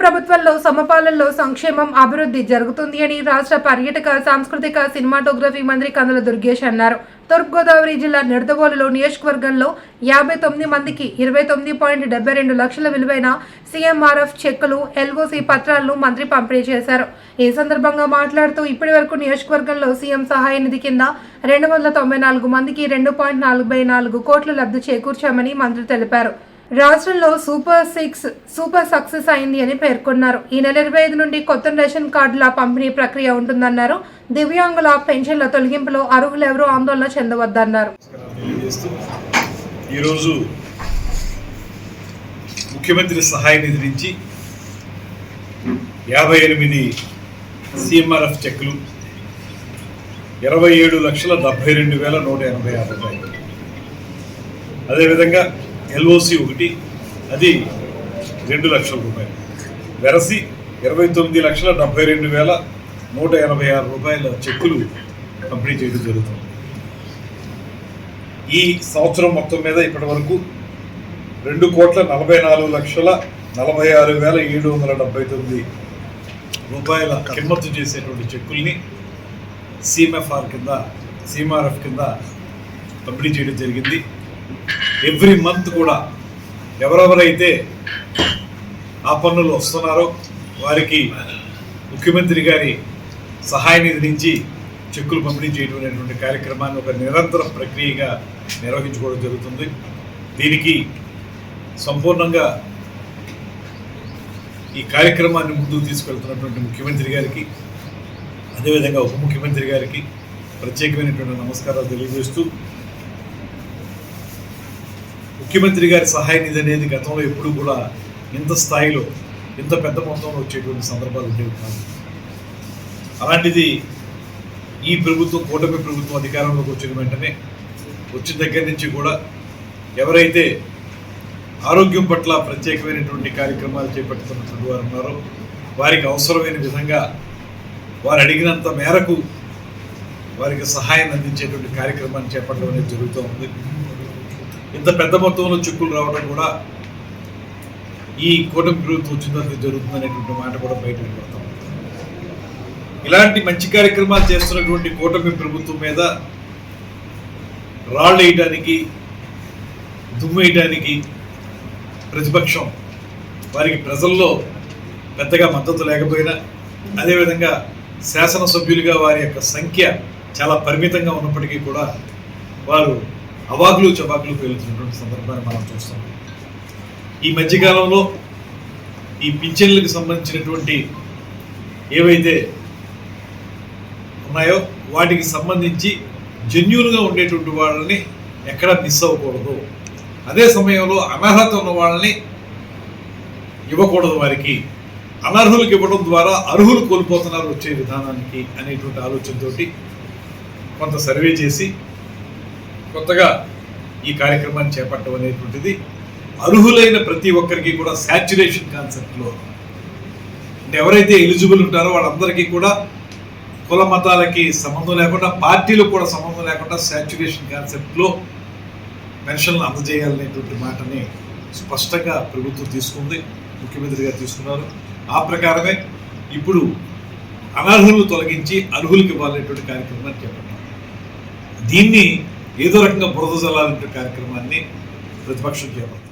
ప్రభుత్వంలో సమపాలనలో సంక్షేమం అభివృద్ధి జరుగుతుంది అని రాష్ట్ర పర్యాటక సాంస్కృతిక సినిమాటోగ్రఫీ మంత్రి కందుల దుర్గేష్ అన్నారు. తూర్పుగోదావరి జిల్లా నిడదవోలులో నియోజకవర్గంలో యాభై తొమ్మిది మందికి ఇరవై తొమ్మిది పాయింట్ డెబ్బై రెండు లక్షల విలువైన సీఎంఆర్ఎఫ్ చెక్కులు ఎల్ఓసి పత్రాలను మంత్రి పంపిణీ చేశారు. ఈ సందర్భంగా మాట్లాడుతూ ఇప్పటి వరకు నియోజకవర్గంలో సీఎం సహాయ నిధి కింద రెండు వందల తొంభై నాలుగు మందికి రెండు పాయింట్ నలభై నాలుగు కోట్లు లబ్ధి చేకూర్చామని మంత్రి తెలిపారు. రాష్ట్రంలో సూపర్ సిక్స్ సూపర్ సక్సెస్ అయింది అని పేర్కొన్నారు. ఈ నెల ఇరవై ఐదు నుండి కొత్త రేషన్ కార్డుల పంపిణీ ప్రక్రియ ఉంటుందన్నారు. దివ్యాంగుల పెన్షన్ల తొలగింపులో అర్హులెవరూ ఆందోళన చెందవద్దన్నారు. ఈరోజు ముఖ్యమంత్రి సహాయ నిధి నుంచి యాభై ఎనిమిది సిఎంఆర్ఎఫ్ చెక్కులు ఇరవై ఏడు లక్షల డెబ్బై రెండు వేల నూట ఎనభై ఆరు రూపాయలు. అదేవిధంగా ఎల్ఓసి ఒకటి అది రెండు లక్షల రూపాయలు. వెరసి ఇరవై తొమ్మిది లక్షల డెబ్బై రెండు వేల నూట ఎనభై ఆరు రూపాయల చెక్కులు పంపిణీ చేయడం జరుగుతుంది. ఈ సంవత్సరం మొత్తం మీద ఇప్పటి వరకు రెండు కోట్ల నలభై నాలుగు లక్షల నలభై ఆరు వేల ఏడు వందల డెబ్బై తొమ్మిది రూపాయల కిమ్మత్తు చేసేటువంటి చెక్కుల్ని సీఎంఎఫ్ఆర్ కింద సీఎంఆర్ఎఫ్ కింద పంపిణీ చేయడం జరిగింది. ఎవ్రీ మంత్ కూడా ఎవరెవరైతే ఆ పన్నులు వస్తున్నారో వారికి ముఖ్యమంత్రి గారి సహాయ నిధి నుంచి చెక్కులు పంపిణీ చేయటమైనటువంటి కార్యక్రమాన్ని ఒక నిరంతర ప్రక్రియగా నిర్వహించుకోవడం జరుగుతుంది. దీనికి సంపూర్ణంగా ఈ కార్యక్రమాన్ని ముందుకు తీసుకెళ్తున్నటువంటి ముఖ్యమంత్రి గారికి అదేవిధంగా ఉప ముఖ్యమంత్రి గారికి ప్రత్యేకమైనటువంటి నమస్కారాలు తెలియజేస్తూ ముఖ్యమంత్రి గారి సహాయ నిధి అనేది గతంలో ఎప్పుడూ కూడా ఇంత స్థాయిలో ఇంత పెద్ద మొత్తంలో వచ్చేటువంటి సందర్భాలు ఉండేవి కాదు. అలాంటిది ఈ ప్రభుత్వం కూటమి ప్రభుత్వం అధికారంలోకి వచ్చిన వెంటనే వచ్చిన దగ్గర నుంచి కూడా ఎవరైతే ఆరోగ్యం పట్ల ప్రత్యేకమైనటువంటి కార్యక్రమాలు చేపట్టుతున్నటువంటి వారు ఉన్నారో వారికి అవసరమైన విధంగా వారు అడిగినంత మేరకు వారికి సహాయం అందించేటువంటి కార్యక్రమాన్ని చేపట్టడం అనేది జరుగుతూ ఉంది. ఇంత పెద్ద మొత్తంలో చిక్కులు రావడం కూడా ఈ కూటమి ప్రభుత్వం వచ్చిందని జరుగుతుంది అనేటువంటి మాట కూడా బయట వినపడతాం ఇలాంటి మంచి కార్యక్రమాలు చేస్తున్నటువంటి కూటమి ప్రభుత్వం మీద రాళ్ళు వేయడానికి దుమ్మేయడానికి ప్రతిపక్షం వారికి ప్రజల్లో పెద్దగా మద్దతు లేకపోయినా అదేవిధంగా శాసనసభ్యులుగా వారి యొక్క సంఖ్య చాలా పరిమితంగా ఉన్నప్పటికీ కూడా వారు అవాకులు చవాకులు పేలుతున్నటువంటి సందర్భాన్ని మనం చూస్తాం. ఈ మధ్యకాలంలో ఈ పింఛన్లకు సంబంధించినటువంటి ఏవైతే ఉన్నాయో వాటికి సంబంధించి జెన్యున్గా ఉండేటువంటి వాళ్ళని ఎక్కడ మిస్ అవ్వకూడదు. అదే సమయంలో అనర్హత ఉన్న వాళ్ళని ఇవ్వకూడదు వారికి. అనర్హులకు ఇవ్వడం ద్వారా అర్హులు కోల్పోతున్నారు వచ్చే విధానానికి అనేటువంటి ఆలోచనతోటి కొంత సర్వే చేసి కొత్తగా ఈ కార్యక్రమాన్ని చేపట్టడం అనేటువంటిది అర్హులైన ప్రతి ఒక్కరికి కూడా శాచ్యురేషన్ కాన్సెప్ట్లో అంటే ఎవరైతే ఎలిజిబుల్ ఉంటారో వాళ్ళందరికీ కూడా కుల మతాలకి సంబంధం లేకుండా పార్టీలకు కూడా సంబంధం లేకుండా శాచ్యురేషన్ కాన్సెప్ట్లో పెన్షన్లు అందజేయాలనేటువంటి మాటని స్పష్టంగా ప్రభుత్వం తీసుకుంది ముఖ్యమంత్రి గారు తీసుకున్నారు. ఆ ప్రకారమే ఇప్పుడు అనర్హులను తొలగించి అర్హులకు ఇవ్వాలనేటువంటి కార్యక్రమాన్ని చెప్పారు దీన్ని ఏదో రకంగా బురద జల్లాలనే కార్యక్రమాన్ని ప్రతిపక్షం చేపడుతుంది.